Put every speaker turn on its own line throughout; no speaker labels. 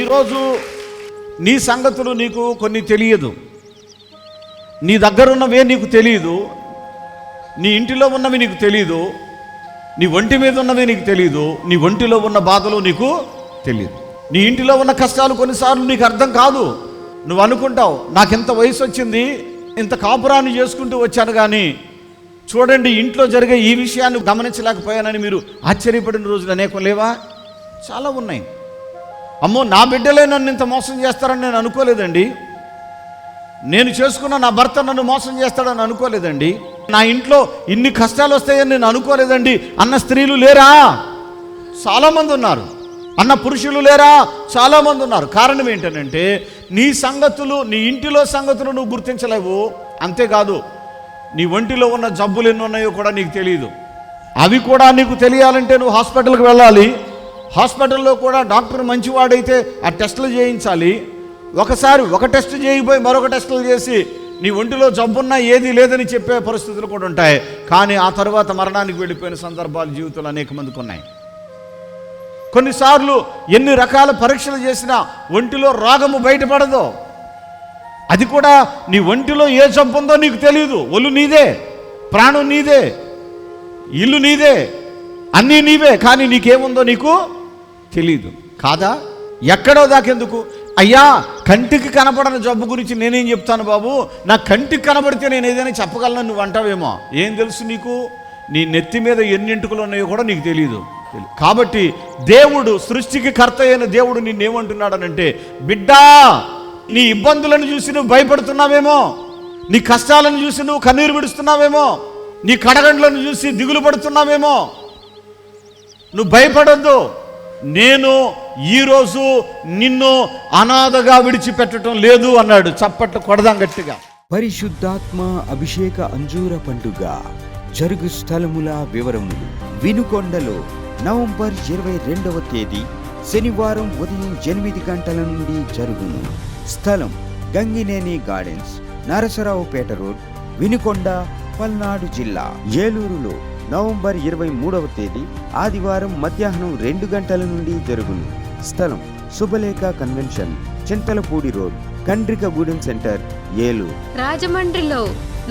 ఈరోజు నీ సంగతులు నీకు కొన్ని తెలియదు. నీ దగ్గరున్నవే నీకు తెలియదు నీ ఇంటిలో ఉన్నవి నీకు తెలియదు నీ ఒంటి మీద ఉన్నవి నీకు తెలియదు నీ ఒంటిలో ఉన్న బాధలు నీకు తెలియదు నీ ఇంటిలో ఉన్న కష్టాలు కొన్నిసార్లు నీకు అర్థం కాదు. నువ్వు అనుకుంటావు నాకు ఇంత వయసు వచ్చింది ఇంత కాపురాన్ని చేసుకుంటూ వచ్చాను కానీ చూడండి ఇంట్లో జరిగే ఈ విషయాన్ని గమనించలేకపోయానని మీరు ఆశ్చర్యపడిన రోజులు అనేకం లేవా? చాలా ఉన్నాయి. అమ్మో నా బిడ్డలే నన్ను ఇంత మోసం చేస్తారని నేను అనుకోలేదండి. నేను చేసుకున్న నా భర్త నన్ను మోసం చేస్తాడని అనుకోలేదండి. నా ఇంట్లో ఇన్ని కష్టాలు వస్తాయని నేను అనుకోలేదండి. అన్న స్త్రీలు లేరా? చాలామంది ఉన్నారు. అన్న పురుషులు లేరా? చాలామంది ఉన్నారు. కారణం ఏంటంటే నీ సంగతులు నీ ఇంటిలో సంగతులు నువ్వు గుర్తించలేవు. అంతేకాదు నీ ఒంటిలో ఉన్న జబ్బులు ఎన్ని ఉన్నాయో కూడా నీకు తెలియదు అవి కూడా నీకు తెలియాలంటే నువ్వు హాస్పిటల్కి వెళ్ళాలి. హాస్పిటల్లో కూడా డాక్టర్ మంచివాడైతే ఆ టెస్టులు చేయించాలి. ఒకసారి ఒక టెస్ట్ చేయబోయి మరొక టెస్టులు చేసి నీ ఒంటిలో జబ్బున్నా ఏది లేదని చెప్పే పరిస్థితులు కూడా ఉంటాయి. కానీ ఆ తర్వాత మరణానికి వెళ్ళిపోయిన సందర్భాలు జీవితంలో అనేక మందికి ఉన్నాయి. కొన్నిసార్లు ఎన్ని రకాల పరీక్షలు చేసినా ఒంటిలో రోగము బయటపడదు. అది కూడా నీ ఒంటిలో ఏ జబ్బు ఉందో నీకు తెలియదు ఒళ్ళు నీదే ప్రాణం నీదే ఇల్లు నీదే అన్నీ నీవే. కానీ నీకేముందో నీకు తెలీదు. కాదా? ఎక్కడో దాకెందుకు? అయ్యా కంటికి కనపడని జబ్బు గురించి నేనేం చెప్తాను బాబు? నా కంటికి కనబడితే నేను ఏదైనా చెప్పగలను నువ్వు అంటావేమో? ఏం తెలుసు నీకు? నీ నెత్తి మీద ఎన్ని ఎంటుకలు ఉన్నాయో కూడా నీకు తెలియదు కాబట్టి దేవుడు సృష్టికి కర్త అయిన దేవుడు నిన్నేమంటున్నాడనంటే బిడ్డా నీ ఇబ్బందులను చూసి నువ్వు భయపడుతున్నావేమో? నీ కష్టాలను చూసి నువ్వు కన్నీరు విడుస్తున్నావేమో? నీ కడగండ్లను చూసి దిగులు పడుతున్నావేమో? నువ్వు భయపడొద్దు. నేను ఈరోజు నిన్ను అనాథగా విడిచిపెట్టడం లేదు అన్నాడు చప్పట్లు కొడదాం గట్టిగా.
పరిశుద్ధాత్మ అభిషేక అంజూర పండుగ జరుగు స్థలముల వివరములు వినుకొండలో నవంబర్ ఇరవై రెండవ తేదీ శనివారం ఉదయం ఎనిమిది గంటల నుండి జరుగును. స్థలం గంగినేని గార్డెన్స్ నరసరావుపేట రోడ్ వినుకొండ పల్నాడు జిల్లా ఏలూరులో నవంబర్ ఇరవై మూడవ తేదీ ఆదివారం మధ్యాహ్నం రెండు గంటల నుండి జరుగును. స్థలం Subhalekha convention Chintalapudi road Kandrikagudem centre Eluru.
రాజమండ్రిలో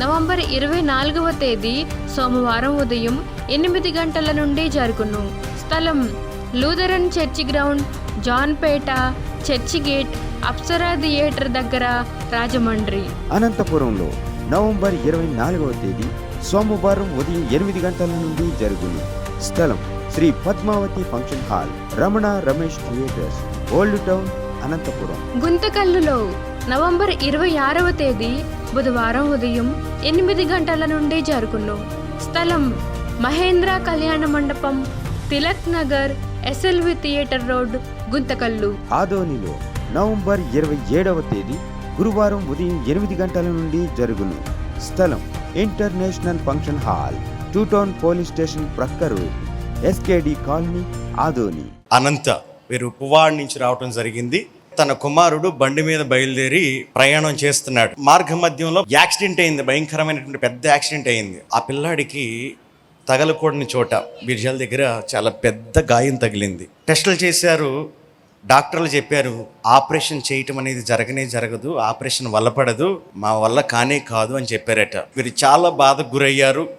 నవంబర్ ఇరవై నాలుగవ తేదీ సోమవారం ఉదయం ఎనిమిది గంటల నుండి జరుగును. స్థలం Lutheran church ground Janpeta church gate Apsara theatre దగ్గర రాజమండ్రి.
అనంతపురంలో నవంబర్ ఇరవై నాలుగవ తేదీ సోమవారం ఉదయం ఎనిమిది గంటల నుండి జరుగును. స్థలం Shri Padmavathi function hall Ramana Ramesh theatres old town Anantapur.
గుంతకల్లులో November ఇరవై ఆరవ తేదీ బుధవారం ఉదయం ఎనిమిది గంటల నుండి జరుగును. స్థలం Mahendra Kalyana Mandapam Tilak Nagar SLV theatre road Guntakal.
ఆదోనిలో నవంబర్ ఇరవై ఏడవ తేదీ గురువారం ఉదయం ఎనిమిది గంటల నుండి జరుగును. స్థలం international function hall two town police station ప్రక్కరు SKD colony Adoni.
అనంత వీరు పువ్వాడ నుంచి రావటం జరిగింది. తన కుమారుడు బండి మీద బయలుదేరి ప్రయాణం చేస్తున్నాడు. మార్గ మధ్యంలో యాక్సిడెంట్ అయింది. భయంకరమైనటువంటి పెద్ద యాక్సిడెంట్ అయింది. ఆ పిల్లాడికి తగలకూడని చోట బిర్జాల దగ్గర చాలా పెద్ద గాయం తగిలింది. టెస్టులు చేశారు. డాక్టర్లు చెప్పారు ఆపరేషన్ చేయటం అనేది జరగనే జరగదు ఆపరేషన్ వల్లపడదు మా వల్ల కానే కాదు అని చెప్పారట. వీరు చాలా బాధకు గురయ్యారు.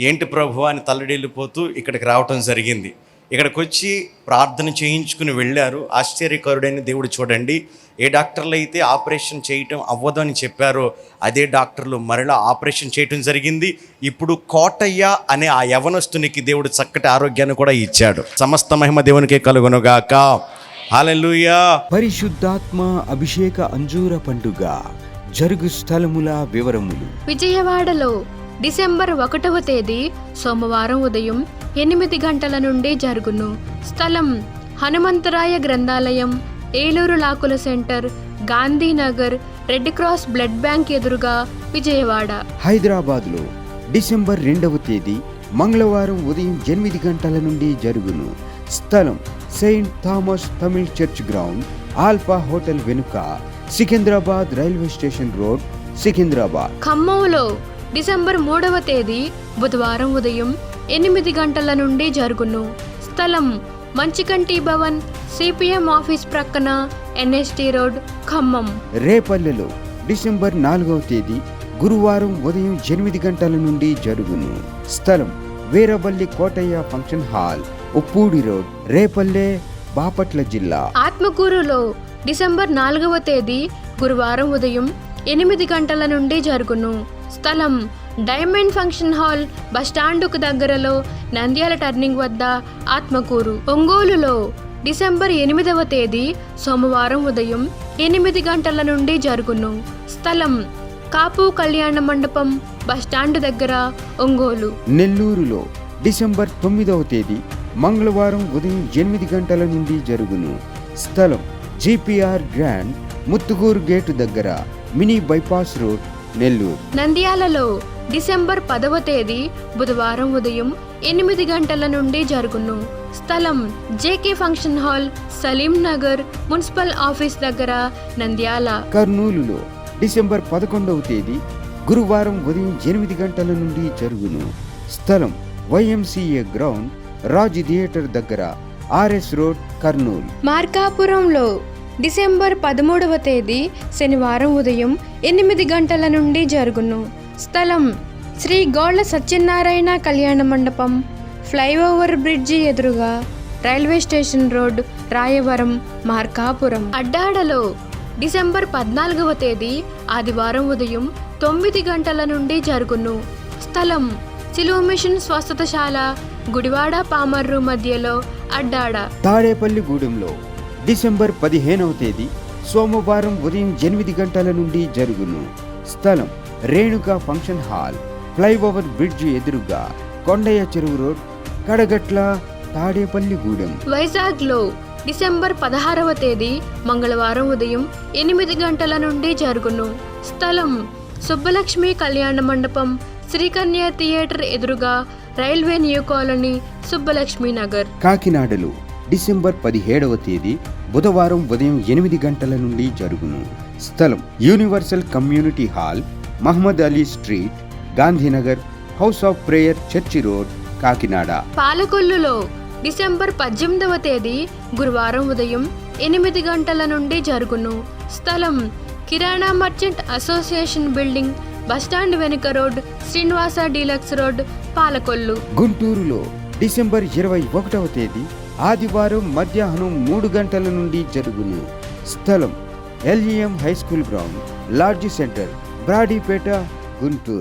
ఏంటి ప్రభు అని తల్లడిల్లిపోతూ ఇక్కడికి రావటం జరిగింది. ఇక్కడికి వచ్చి ప్రార్థన చేయించుకుని వెళ్ళారు. ఆశ్చర్యకరుడైన దేవుడు చూడండి ఏ డాక్టర్లు అయితే ఆపరేషన్ చేయటం అవ్వదు అని చెప్పారో అదే డాక్టర్లు మరలా ఆపరేషన్ చేయటం జరిగింది. ఇప్పుడు కోటయ్య అనే ఆ యవనస్తునికి దేవుడు చక్కటి ఆరోగ్యాన్ని కూడా ఇచ్చాడు. సమస్త మహిమ దేవునికే కలుగునుగాక. హాలెలూయా
పరిశుద్ధాత్మ అభిషేక అంజూర పండుగ జరుగు స్థలముల వివరములు.
విజయవాడలో డిసెంబర్ ఒకటవ తేదీ సోమవారం ఉదయం ఎనిమిది గంటల నుండి జరుగును. స్థలం హనుమంతరాయ గ్రంథాలయం Eluru లాకుల centre Gandhinagar red cross blood bank ఎదురుగా విజయవాడ.
హైదరాబాద్లో డిసెంబర్ రెండవ తేదీ మంగళవారం ఉదయం ఎనిమిది గంటల నుండి జరుగును. స్థలం saint Thomas Tamil church ground alpha hotel వెనుక Secunderabad railway station road Secunderabad
ఖమ్మంలో డిసెంబర్ మూడవ తేదీ బుధవారం ఉదయం ఎనిమిది గంటల నుండి జరుగును. స్థలం మంచికంటి భవన్ సిపిఎం ఆఫీస్ ప్రక్కన ఎన్ఎస్టీ రోడ్ ఖమ్మం.
రేపల్లెలో డిసెంబర్ నాలుగవ తేదీ గురువారం ఉదయం ఎనిమిది గంటల నుండి జరుగును. స్థలం Veeravalli Kotaiah function hall Uppudi road Repalle Bapatla జిల్లా.
ఆత్మకూరులో డిసెంబర్ నాలుగవ తేదీ గురువారం ఉదయం ఎనిమిది గంటల నుండి జరుగును. స్థలం డైమండ్ ఫంక్షన్ హాల్ బస్టాండుకు దగ్గరలో నంద్యాల టర్నింగ్ వద్ద ఆత్మకూరు. ఒంగోలులో డిసెంబర్ ఎనిమిదవ తేదీ సోమవారం ఉదయం ఎనిమిది గంటల నుండి జరుగును. స్థలం కాపు కళ్యాణ మండపం బస్టాండ్ దగ్గర ఒంగోలు.
నెల్లూరులో డిసెంబర్ తొమ్మిదవ తేదీ మంగళవారం ఉదయం ఎనిమిది గంటల నుండి జరుగును. స్థలం జిపిఆర్ గ్రాండ్ ముత్తుగూరు గేటు దగ్గర మినీ బైపాస్ రోడ్ నెల్లూరు.
నంద్యాలలో డిసెంబర్ పదవ తేదీ బుధవారం ఉదయం ఎనిమిది గంటల నుండి జరుగును. స్థలం JK function hall Salim Nagar municipal office దగ్గర నంద్యాల.
కర్నూలులో డిసెంబర్ పదకొండవ తేదీ గురువారం ఉదయం ఎనిమిది గంటల నుండి జరుగును. స్థలం వైఎంసీఏ గ్రౌండ్ రాజ్ థియేటర్ దగ్గర ఆర్ఎస్ రోడ్ కర్నూలు.
మార్కాపురంలో డిసెంబర్ పదమూడవ తేదీ శనివారం ఉదయం ఎనిమిది గంటల నుండి జరుగును. స్థలం శ్రీ గోళ్ళ సత్యనారాయణ కళ్యాణ మండపం ఫ్లైఓవర్ బ్రిడ్జి ఎదురుగా railway station road Rayavaram Markapuram. అడ్డాడలో December పద్నాలుగవ తేదీ ఆదివారం ఉదయం తొమ్మిది గంటల నుండి జరుగును. స్థలం సిలువ మిషన్ స్వస్థతశాల గుడివాడ పామర్రు మధ్యలో అడ్డాడ.
తాడేపల్లిగూడెంలో డిసెంబర్ పదిహేనవ తేదీ సోమవారం ఉదయం ఎనిమిది గంటల నుండి జరుగును. స్థలం Renuka function hall flyover bridge ఎదురుగా కొండయ్య చెరువు రోడ్ కడగట్ల తాడేపల్లిగూడెం.
వైజాగ్లో డిసెంబర్ పదహారవ తేదీ మంగళవారం ఉదయం ఎనిమిది గంటల నుండి జరుగును. స్థలం సుబ్బలక్ష్మి కళ్యాణ మండపం శ్రీకన్య థియేటర్ ఎదురుగా railway new colony Subbalakshmi Nagar.
కాకినాడలో డిసెంబర్ పదిహేడవ తేదీ బుధవారం ఉదయం ఎనిమిది గంటల నుండి జరుగును. స్థలం universal community hall Mohammed Ali street Gandhinagar house of prayer church road Kakinada.
పాలకొల్లులో December పద్దెనిమిదవ తేదీ గురువారం ఉదయం ఎనిమిది గంటల నుండి జరుగును. స్థలం kirana merchant association building bus stand వెనుక road Srinivasa deluxe road Palakollu.
గుంటూరులో డిసెంబర్ ఇరవై ఒకటవ తేదీ ఆదివారం మధ్యాహ్నం మూడు గంటల నుండి జరుగును. స్థలం LEM high school ground lodge centre Brodipet Guntur.